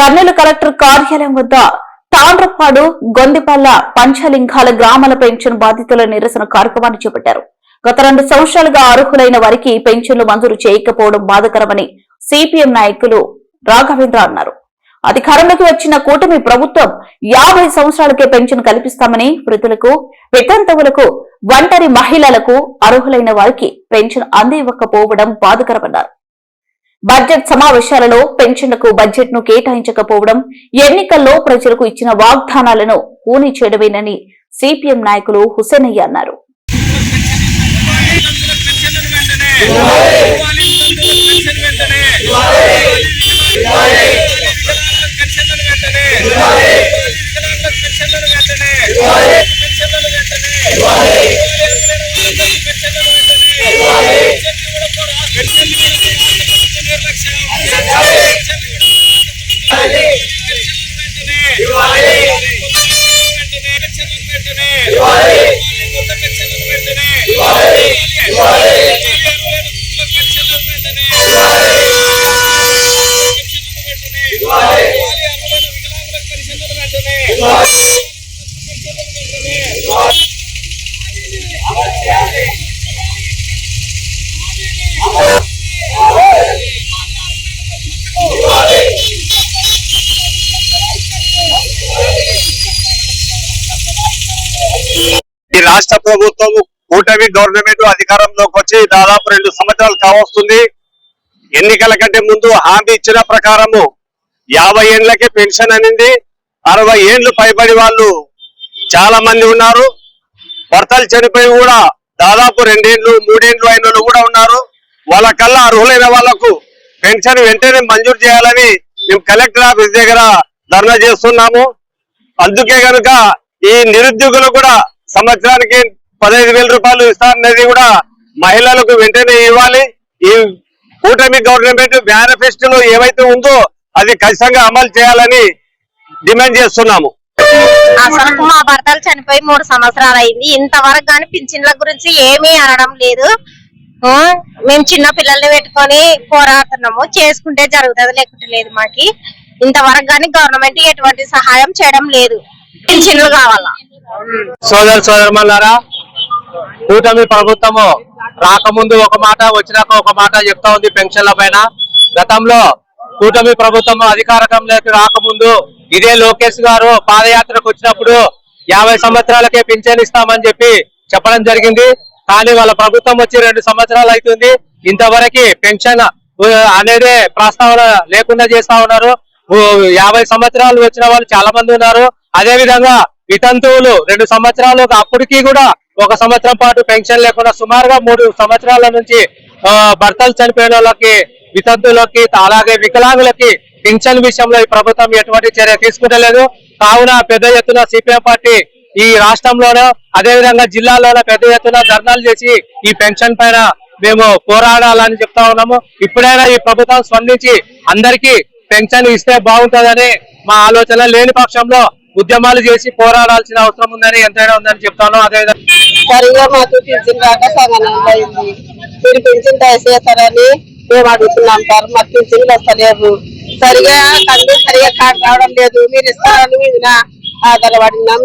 Kurnool collector కార్యాలయం వద్ద తాండ్రపాడు గొందిపల్ల పంచలింగాల గ్రామాల పెన్షన్ బాధితుల నిరసన కార్యక్రమాన్ని చేపట్టారు. గత రెండు సంవత్సరాలుగా అర్హులైన వారికి పెన్షన్లు మంజూరు చేయకపోవడం బాధకరమని సిపిఎం నాయకులు రాఘవేంద్ర అన్నారు. అధికారంలోకి వచ్చిన కూటమి ప్రభుత్వం యాభై సంవత్సరాలకే పెన్షన్ కల్పిస్తామని వృద్ధులకు వితంతువులకు ఒంటరి మహిళలకు అర్హులైన వారికి పెన్షన్ అందివ్వకపోవడం బాధకరమన్నారు. బడ్జెట్ సమావేశాలలో పెన్షన్లకు బడ్జెట్ను కేటాయించకపోవడం ఎన్నికల్లో ప్రజలకు ఇచ్చిన వాగ్దానాలను పూని చేయడమేనని సిపిఎం నాయకులు హుసేనయ్య అన్నారు. ఈ రాష్ట్ర ప్రభుత్వం కూటమి గవర్నమెంట్ అధికారంలోకి వచ్చి దాదాపు రెండు సంవత్సరాలు కావస్తుంది. ఎన్నికల కంటే ముందు హామీ ఇచ్చిన ప్రకారము యాభై ఏండ్లకే పెన్షన్ అనింది. అరవై ఏండ్లు పైబడి వాళ్ళు చాలా మంది ఉన్నారు. భర్తలు చనిపోయి కూడా దాదాపు రెండేండ్లు మూడేండ్లు అయిన వాళ్ళు కూడా ఉన్నారు. వాళ్ళకల్లా అర్హులైన వాళ్ళకు పెన్షన్ వెంటనే మంజూరు చేయాలని మేము కలెక్టర్ ఆఫీస్ దగ్గర ధర్నా చేస్తున్నాము. అందుకే కనుక ఈ నిరుద్యోగులు కూడా సంవత్సరానికి పదహైదు వేల రూపాయలు ఇస్తారన్నది కూడా మహిళలకు వెంటనే ఇవ్వాలి. ఈ కూటమి గవర్నమెంట్ మేనిఫెస్టోలో ఏవైతే ఉందో అది ఖచ్చితంగా అమలు చేయాలని డిమాండ్ చేస్తున్నాము. అసలు మా భర్తలు చనిపోయి మూడు సంవత్సరాలు అయింది. ఇంతవరకు కానీ పింఛన్ల గురించి ఏమీ అనడం లేదు. మేము చిన్న పిల్లల్ని పెట్టుకొని పోరాడుతున్నాము. చేసుకుంటే జరుగుతుంది లేకుంటే లేదు మాకి. ఇంతవరకు కానీ గవర్నమెంట్ ఎటువంటి సహాయం చేయడం లేదు. పింఛన్లు కావాలా? సోదర సోదరుమల్లారా కూటమి ప్రభుత్వము రాకముందు ఒక మాట వచ్చినాక ఒక మాట చెప్తా ఉంది పెన్షన్ల పైన. గతంలో కూటమి ప్రభుత్వం అధికారకంలోకి రాకముందు ఇదే లోకేష్ గారు పాదయాత్రకు వచ్చినప్పుడు యాభై సంవత్సరాలకే పింఛన్ ఇస్తామని చెప్పి చెప్పడం జరిగింది. కానీ వాళ్ళ ప్రభుత్వం వచ్చి రెండు సంవత్సరాలు అవుతుంది. ఇంతవరకు పెన్షన్ అనేది ప్రస్తావన లేకుండా చేస్తా ఉన్నారు. యాభై సంవత్సరాలు వచ్చిన వాళ్ళు చాలా మంది ఉన్నారు. అదే విధంగా వితంతువులు రెండు సంవత్సరాలు అప్పటికి కూడా ఒక సంవత్సరం పాటు పెన్షన్ లేకుండా సుమారుగా మూడు సంవత్సరాల నుంచి భర్తలు చనిపోయిన వాళ్ళకి వితంతువులకి అలాగే వికలాంగులకి పింఛన్ విషయంలో ఈ ప్రభుత్వం ఎటువంటి చర్య తీసుకుంటలేదు. కావున పెద్ద ఎత్తున సిపిఎం పార్టీ ఈ రాష్ట్రంలోనూ అదే విధంగా జిల్లాలోనూ పెద్ద ఎత్తున ధర్నాలు చేసి ఈ పెన్షన్ పైన మేము పోరాడాలని చెప్తా ఉన్నాము. ఇప్పుడైనా ఈ ప్రభుత్వం స్పందించి అందరికీ పెన్షన్ ఇస్తే బాగుంటుందని మా ఆలోచన లేని పక్షంలో ఉద్యమాలు చేసి పోరాడాల్సిన అవసరం ఉందని ఎంతైనా ఉందని చెప్తాను. అదేవిధంగా సరిగా మాకు పింఛన్ రాక సగనం అయింది మీరు పింఛన్ దయచేస్తారని మేము అడుగుతున్నాం సార్. మాకు పింఛన్లు వస్తలేవు. సరిగా కళ్ళు సరిగా కార్డు రావడం లేదు. మీరు ఇస్తారని మీద ఆధారపడినాం.